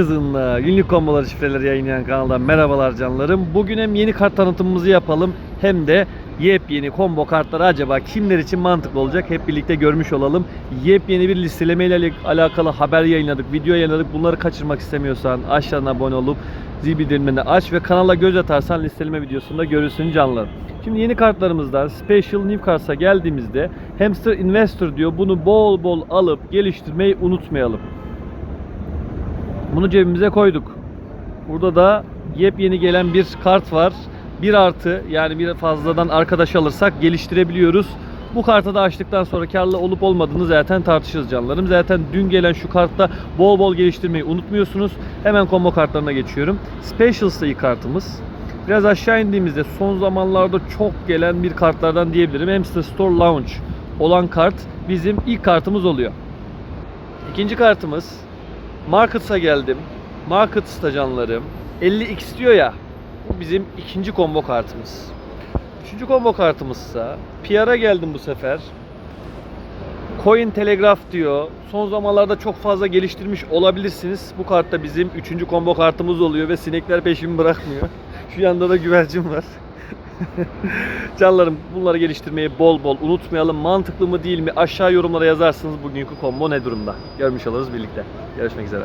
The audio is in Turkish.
Hızınla günlük komboları şifreleri yayınlayan kanaldan merhabalar canlarım. Bugün hem yeni kart tanıtımımızı yapalım hem de yepyeni combo kartları acaba kimler için mantıklı olacak hep birlikte görmüş olalım. Yepyeni bir listeleme ile alakalı haber yayınladık, video yayınladık. Bunları kaçırmak istemiyorsan aşağıdan abone olup zil bildirimlerini aç ve kanala göz atarsan listeleme videosunda görürsün canlarım. Şimdi yeni kartlarımızdan Special New Cards'a geldiğimizde Hamster Investor diyor. Bunu bol bol alıp geliştirmeyi unutmayalım. Bunu cebimize koyduk. Burada da yepyeni gelen bir kart var. Bir artı yani bir fazladan arkadaş alırsak geliştirebiliyoruz. Bu kartı da açtıktan sonra karlı olup olmadığını zaten tartışırız canlarım. Zaten dün gelen şu kartta bol bol geliştirmeyi unutmuyorsunuz. Hemen combo kartlarına geçiyorum. Specials da ilk kartımız. Biraz aşağı indiğimizde son zamanlarda çok gelen bir kartlardan diyebilirim. Hamster Store Lounge olan kart bizim ilk kartımız oluyor. İkinci kartımız Markets'a geldim. Markets'ta canlarım. 50x diyor ya. Bu bizim ikinci combo kartımız. Üçüncü combo kartımızsa PR'a geldim bu sefer. Coin Telegraph diyor. Son zamanlarda çok fazla geliştirmiş olabilirsiniz. Bu kart da bizim üçüncü combo kartımız oluyor ve sinekler peşimi bırakmıyor. Şu yanda da güvercin var. Canlarım bunları geliştirmeyi bol bol unutmayalım. Mantıklı mı değil mi aşağı yorumlara yazarsınız bugünkü combo ne durumda. Görmüş oluruz birlikte. Görüşmek üzere.